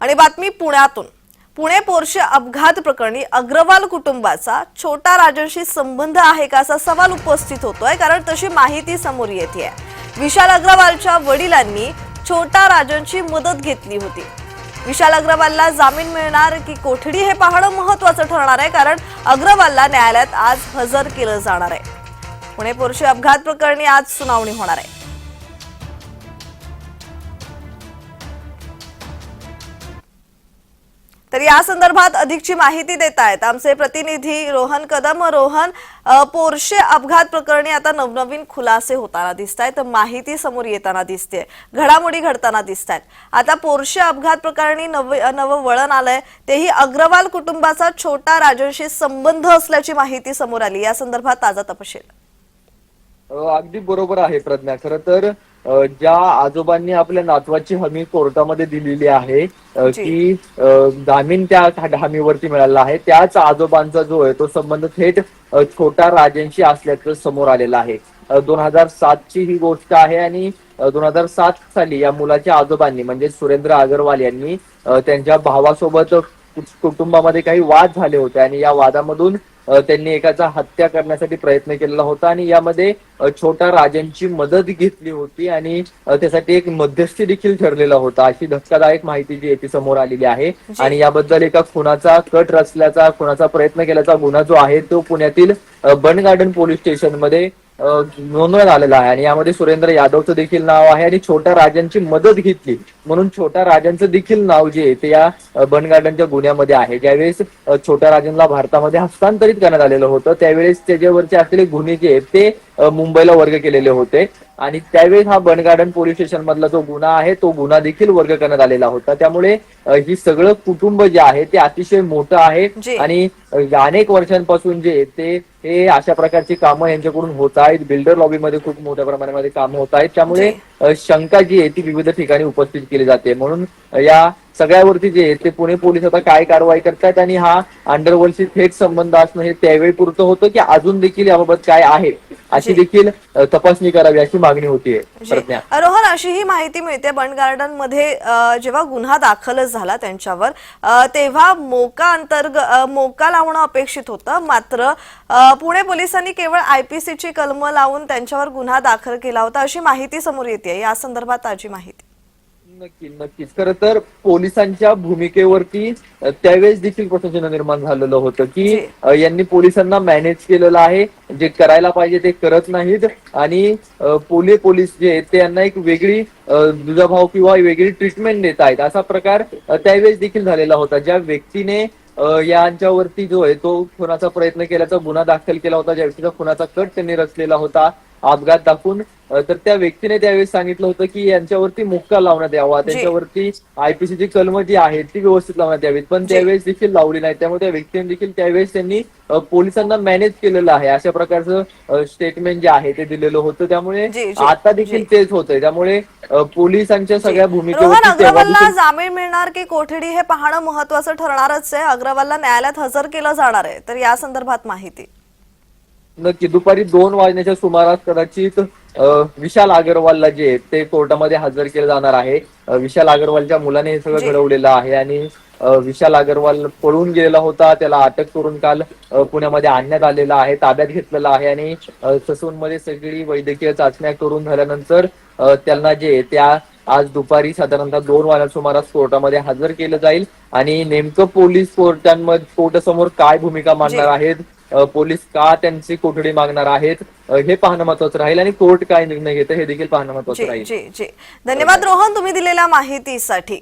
आणि बातमी पुण्यातून. पुणे पोर्शे अपघात प्रकरणी अग्रवाल कुटुंबाचा छोटा राजांशी संबंध आहे का असा सवाल उपस्थित होतोय कारण तशी माहिती समोर येते विशाल अग्रवालच्या वडिलांनी छोटा राजांची मदत घेतली होती. विशाल अग्रवालला जामीन मिळणार की कोठडी हे पाहणं महत्वाचं ठरणार आहे कारण अग्रवालला न्यायालयात आज हजर केलं जाणार आहे. पुणे पोर्शे अपघात प्रकरणी आज सुनावणी होणार आहे. तर या संदर्भात अधिकची माहिती देत आहेत आमचे प्रतिनिधी रोहन कदम रोहन पोरशे पोर्शे अपघात प्रकरणी आता नवनवीन खुलासे होताना दिसत आहेत माहिती समोर येताना दिसते घडामोडी घडताना दिसत आहेत आता पोर्शे अपघात प्रकरणी नव नवं वळण आलंय. तेही अग्रवाल कुटुंबाचा छोटा राजांशी संबंध असल्याची माहिती समोर आली. या संदर्भात ताजा तपशील. अगदी बरोबर आहे प्रज्ञा. खरं तर ज्या आजोबांनी आपल्या नातवाची हमी कोर्टामध्ये दिलेली आहे. की जामीन त्या हमीवरती मिळाला आहे त्याच आजोबांचा जो आहे तो संबंध थेट छोटा राजांशी असल्याचं समोर आलेला आहे दोन हजार सातची ही गोष्ट आहे आणि दोन हजार सात साली या मुलाच्या आजोबांनी म्हणजे सुरेंद्र अगरवाल यांनी त्यांच्या भावासोबत कुटुंबामध्ये काही वाद झाले होते आणि या वादामधून त्यांनी एकाचा हत्या करण्यासाठी प्रयत्न केलेला होता आणि यामध्ये छोटा राजांची मदत घेतली होती आणि त्यासाठी एक मध्यस्थी देखील ठरलेला होता अशी धक्कादायक माहिती जी ती समोर आलेली आहे. आणि याबद्दल एका खुनाचा कट रचल्याचा खुनाचा प्रयत्न केल्याचा गुन्हा जो आहे तो पुण्यातील बन गार्डन पोलीस स्टेशनमध्ये नोंदवण्यात आलेला आहे. आणि यामध्ये सुरेंद्र यादवचं देखील नाव आहे आणि छोट्या राजांची मदत घेतली. म्हणून छोट्या राजांचं देखील नाव जे आहे ते या बनगार्डनच्या गुन्ह्यामध्ये आहे. ज्यावेळेस छोट्या राजांना भारतामध्ये हस्तांतरित करण्यात आलेलं होतं त्यावेळेस त्याच्यावरचे असलेले गुन्हे जे आहेत ते मुंबईला वर्ग केलेले होते. आणि त्यावेळेस हा बन गार्डन पोलीस स्टेशन मधला जो गुन्हा आहे तो गुन्हा देखील वर्ग करण्यात आलेला होता. त्यामुळे ही सगळं कुटुंब जे आहे ते अतिशय मोठं आहे. आणि अनेक वर्षांपासून जे ते हे अशा प्रकारची कामं यांच्याकडून होत आहेत. बिल्डर लॉबीमध्ये खूप मोठ्या प्रमाणामध्ये कामं होत आहेत. त्यामुळे शंका जी आहे ती विविध ठिकाणी उपस्थित केली जाते. म्हणून या सगळ्यावरती जे ते पुणे पोलीस आता काय कारवाई करतात आणि हा अंडरवर्ल्डशी थेट संबंध असणं हे त्यावेळी पुरतं होतं की अजून देखील याबाबत काय आहे? अशी. देखील तपासणी करावी अशी मागणी होतीये रोहन अशी ही माहिती मिळते. बंड गार्डनमध्ये जेव्हा गुन्हा दाखलच झाला त्यांच्यावर तेव्हा मोका अंतर्गत मोका लावणं अपेक्षित होतं. मात्र पुणे पोलिसांनी केवळ आयपीसीची कलमं लावून त्यांच्यावर गुन्हा दाखल केला होता अशी माहिती समोर येते या संदर्भात ताजी माहिती. नक्की नक्कीच. खरं तर पोलिसांच्या भूमिकेवरती त्यावेळेस देखील प्रश्नचिन्ह निर्माण झालेलं होतं की. अ, यांनी पोलिसांना मॅनेज केलेलं आहे. जे करायला पाहिजे ते करत नाहीत. आणि अ, पोलीस पोलीस जे आहेत ते यांना एक वेगळी अ, दुजाभाव किंवा वेगळी ट्रीटमेंट देत आहेत. असा प्रकार अ, त्यावेळेस देखील झालेला होता. ज्या व्यक्तीने अ, यांच्यावरती जो आहे तो खुनाचा प्रयत्न केल्याचा गुन्हा दाखल केला होता. ज्या व्यक्तीचा खुनाचा कट त्यांनी रचलेला होता. अपघात दाखवून तर त्या व्यक्तीने त्यावेळेस सांगितलं होतं की यांच्यावरती मुक्का लावण्यात यावा. त्यांच्यावरती आयपीसीची कलम जी आहेत ती व्यवस्थित लावण्यात यावीत पण. त्यावेळेस देखील लावली नाही. त्यामुळे त्या व्यक्तीने देखील त्यावेळेस त्यांनी पोलिसांना मॅनेज केलेलं आहे. अशा प्रकारचं स्टेटमेंट जे आहे ते दिलेलं होतं. त्यामुळे आता देखील. तेच होतंय. त्यामुळे पोलिसांच्या सगळ्या तेव्हा अग्रवालला जामीन मिळणार की कोठडी हे पाहणं महत्वाचं ठरणारच आहे. अग्रवालला न्यायालयात हजर केलं जाणार आहे. तर या संदर्भात माहिती. नक्की दुपारी दोन वाजण्याच्या सुमारास कदाचित विशाल अग्रवालला जे ते कोर्टामध्ये हजर केलं जाणार आहे विशाल अग्रवालच्या मुलाने हे सगळं. घडवलेलं आहे आणि विशाल अग्रवाल पळून गेलेला होता त्याला अटक करून काल पुण्यामध्ये आणण्यात आलेला आहे ताब्यात घेतलेला आहे आणि ससूनमध्ये सगळी वैद्यकीय चाचण्या करून झाल्यानंतर त्यांना जे त्या आज दुपारी साधारणतः दोन वाजता सुमारास कोर्टामध्ये हजर केलं जाईल आणि नेमकं पोलीस कोर्टांमध्ये कोर्टासमोर काय भूमिका मांडणार. आहेत पोलीस का त्यांची कोठडी मागणार आहेत? हे पाहणं महत्वाचं राहील आणि कोर्ट काय निर्णय घेतं हे देखील पाहणं महत्वाचं राहील. धन्यवाद रोहन तुम्ही दिलेल्या माहितीसाठी.